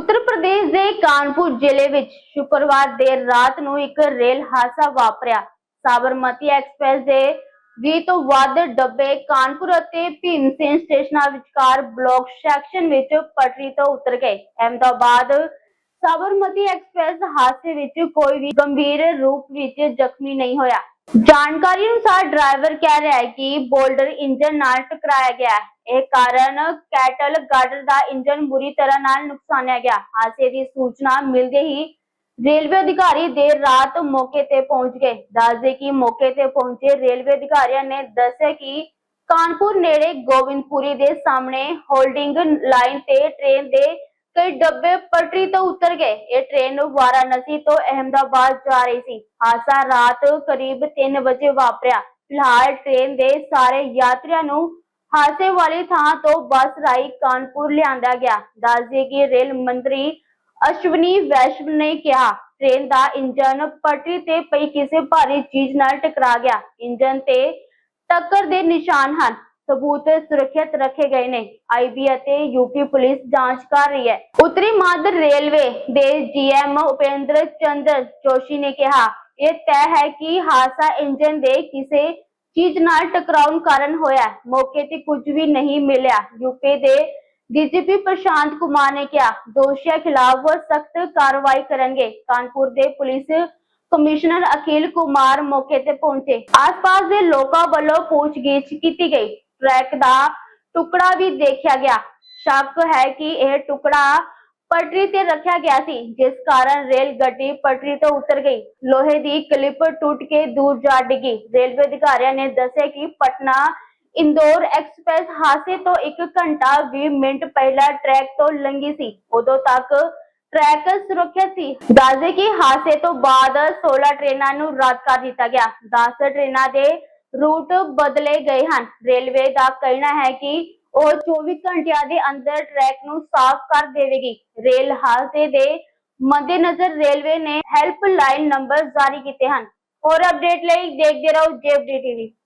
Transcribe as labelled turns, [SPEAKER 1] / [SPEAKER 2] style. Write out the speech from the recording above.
[SPEAKER 1] ਉੱਤਰ ਪ੍ਰਦੇਸ਼ ਦੇ ਕਾਨਪੁਰ ਜ਼ਿਲ੍ਹੇ ਵਿੱਚ ਸ਼ੁੱਕਰਵਾਰ ਦੇਰ ਰਾਤ ਨੂੰ ਇੱਕ ਰੇਲ ਹਾਦਸਾ ਵਾਪਰਿਆ। ਸਾਬਰਮਤੀ ਐਕਸਪ੍ਰੈਸ ਦੇ 20 ਤੋਂ ਵੱਧ ਡੱਬੇ ਕਾਨਪੁਰ ਅਤੇ ਭੀਮਸੇਨ ਸਟੇਸ਼ਨਾਂ ਵਿਚਕਾਰ ਬਲੌਕ ਸੈਕਸ਼ਨ ਵਿੱਚ ਪਟਰੀ ਤੋਂ ਉਤਰ ਗਏ। ਅਹਿਮਦਾਬਾਦ ਸਾਬਰਮਤੀ ਐਕਸਪ੍ਰੈਸ ਹਾਦਸੇ ਵਿੱਚ ਕੋਈ ਵੀ ਗੰਭੀਰ ਰੂਪ ਵਿੱਚ ਜ਼ਖਮੀ ਨਹੀਂ ਹੋਇਆ। ਜਾਣਕਾਰੀ ਅਨੁਸਾਰ ਡਰਾਈਵਰ ਕਹਿ ਰਿਹਾ ਹੈ ਕਿ ਬੋਲਡਰ ਇੰਜਨ ਨਾਲ ਟਕਰਾਇਆ ਗਿਆ ਇਹ ਕਾਰਨ ਕੈਟਲ ਗਾਰਡਰ ਦਾ ਇੰਜਨ ਬੁਰੀ ਤਰ੍ਹਾਂ ਨਾਲ ਨੁਕਸਾਨਿਆ ਗਿਆ। ਹਾਦਸੇ ਦੀ ਸੂਚਨਾ ਮਿਲਦੇ ਹੀ ਰੇਲਵੇ ਅਧਿਕਾਰੀ ਦੇਰ ਰਾਤ ਮੌਕੇ ਤੇ ਪਹੁੰਚ ਗਏ। ਦੱਸਦੇ ਕਿ ਮੌਕੇ ਤੇ ਪਹੁੰਚੇ ਰੇਲਵੇ ਅਧਿਕਾਰੀਆਂ ਨੇ ਦੱਸਿਆ ਕਿ ਕਾਨਪੁਰ ਨੇੜੇ ਗੋਬਿੰਦਪੁਰੀ ਦੇ ਸਾਹਮਣੇ ਹੋਲਡਿੰਗ ਲਾਈਨ ਤੇ ਟ੍ਰੇਨ ਦੇ ਕਈ ਡੱਬੇ ਪਟਰੀ ਤੋਂ ਉਤਰ ਗਏ। ਇਹ ਟ੍ਰੇਨ ਵਾਰਾਣਸੀ ਤੋਂ ਅਹਿਮਦਾਬਾਦ ਜਾ ਰਹੀ ਸੀ। ਹਾਦਸਾ ਰਾਤ ਕਰੀਬ 3 ਵਜੇ ਵਾਪਰਿਆ। ਫਿਲਹਾਲ ਟ੍ਰੇਨ ਦੇ ਸਾਰੇ ਯਾਤਰੀਆਂ ਨੂੰ ਹਾਦਸੇ ਵਾਲੀ ਥਾਂ ਤੋਂ ਬੱਸ ਰਾਹੀਂ ਕਾਨਪੁਰ ਲਿਆਂਦਾ ਗਿਆ। ਦੱਸਦੇ ਕਿ ਰੇਲ ਮੰਤਰੀ ਅਸ਼ਵਨੀ ਵੈਸ਼ਵ ਨੇ ਕਿਹਾ ਟ੍ਰੇਨ ਦਾ ਇੰਜਨ ਪਟਰੀ ਤੇ ਪਈ ਕਿਸੇ ਭਾਰੀ ਚੀਜ਼ ਨਾਲ ਟਕਰਾ ਗਿਆ। ਇੰਜਨ ਤੇ ਟੱਕਰ ਦੇ ਨਿਸ਼ਾਨ ਹਨ। ਸਬੂਤ ਸੁਰੱਖਿਅਤ ਰੱਖੇ ਗਏ ਨੇ ਆਈਬੀ ਅਤੇ ਯੂਪੀ ਪੁਲਿਸ ਜਾਂਚ ਕਰ ਰਹੀ ਹੈ ਉੱਤਰੀ ਮੱਧ ਰੇਲਵੇ ਦੇ ਜੀਐਮ ਉਪੇਂਦਰ ਚੰਦਰ ਜੋਸ਼ੀ ਨੇ ਕਿਹਾ ਇਹ ਤੈਅ ਹੈ ਕਿ ਹਾਦਸਾ ਇੰਜਨ ਦੇ ਕਿਸੇ ਚੀਜ਼ ਨਾਲ ਟਕਰਾਉਣ ਕਾਰਨ ਹੋਇਆ ਹੈ। ਮੌਕੇ ਤੇ ਕੁਝ ਵੀ ਨਹੀਂ ਮਿਲਿਆ ਯੂਪੀ ਦੇ ਡੀਜੀਪੀ ਪ੍ਰਸ਼ਾਂਤ ਕੁਮਾਰ ਨੇ ਕਿਹਾ ਦੋਸ਼ੀਆਂ ਖਿਲਾਫ ਸਖਤ ਕਾਰਵਾਈ ਕਰਨਗੇ ਕਾਨਪੁਰ ਦੇ ਪੁਲਿਸ ਕਮਿਸ਼ਨਰ ਅਖਿਲ ਕੁਮਾਰ ਮੌਕੇ ਤੇ ਪਹੁੰਚੇ ਆਸ-ਪਾਸ ਦੇ ਲੋਕਾਂ ਵੱਲੋਂ ਪੁੱਛਗਿੱਛ ਕੀਤੀ ਗਈ ਟਰੈਕ ਦਾ ਟੁਕੜਾ ਵੀ ਦੇਖਿਆ ਗਿਆ। ਸ਼ੱਕ ਹੈ ਕਿ ਇਹ ਟੁਕੜਾ ਪਟਰੀ ਤੇ ਰੱਖਿਆ ਗਿਆ ਸੀ, ਜਿਸ ਕਾਰਨ ਰੇਲ ਗੱਡੀ ਪਟਰੀ ਤੋਂ ਉਤਰ ਗਈ। ਲੋਹੇ ਦੀ ਕਲਿੱਪ ਟੁੱਟ ਕੇ ਦੂਰ ਜਾ ਡਿੱਗੀ। ਰੇਲਵੇ ਅਧਿਕਾਰੀਆਂ ਨੇ ਦੱਸਿਆ ਕਿ ਪਟਨਾ ਇੰਦੌਰ ਐਕਸਪ੍ਰੈਸ ਹਾਦਸੇ ਤੋਂ 1 ਘੰਟਾ 20 ਮਿੰਟ ਪਹਿਲਾਂ ਟਰੈਕ ਤੋਂ ਲੰਘੀ ਸੀ। ਉਦੋਂ ਤੱਕ ਟਰੈਕ ਸੁਰੱਖਿਅਤ ਸੀ। ਦੱਸਦੇ ਕਿ ਹਾਦਸੇ ਤੋਂ ਬਾਅਦ 16 ਟ੍ਰੇਨਾਂ ਨੂੰ ਰੱਦ ਕਰ ਦਿੱਤਾ ਗਿਆ। 10 ਟ੍ਰੇਨਾਂ ਦੇ ਰੂਟ ਬਦਲੇ ਗਏ ਹਨ। ਰੇਲਵੇ ਦਾ ਕਹਿਣਾ ਹੈ ਕਿ ਉਹ 24 ਘੰਟਿਆਂ ਦੇ ਅੰਦਰ ਟਰੈਕ ਨੂੰ ਸਾਫ਼ ਕਰ ਦੇਵੇਗੀ। ਰੇਲ ਹਾਦਸੇ ਦੇ ਮੱਦੇਨਜ਼ਰ ਰੇਲਵੇ ਨੇ ਹੈਲਪਲਾਈਨ ਨੰਬਰ ਜਾਰੀ ਕੀਤੇ ਹਨ। ਹੋਰ ਅਪਡੇਟ ਲਈ ਦੇਖਦੇ ਰਹੋ ਜੇਬਡੀ ਟੀਵੀ।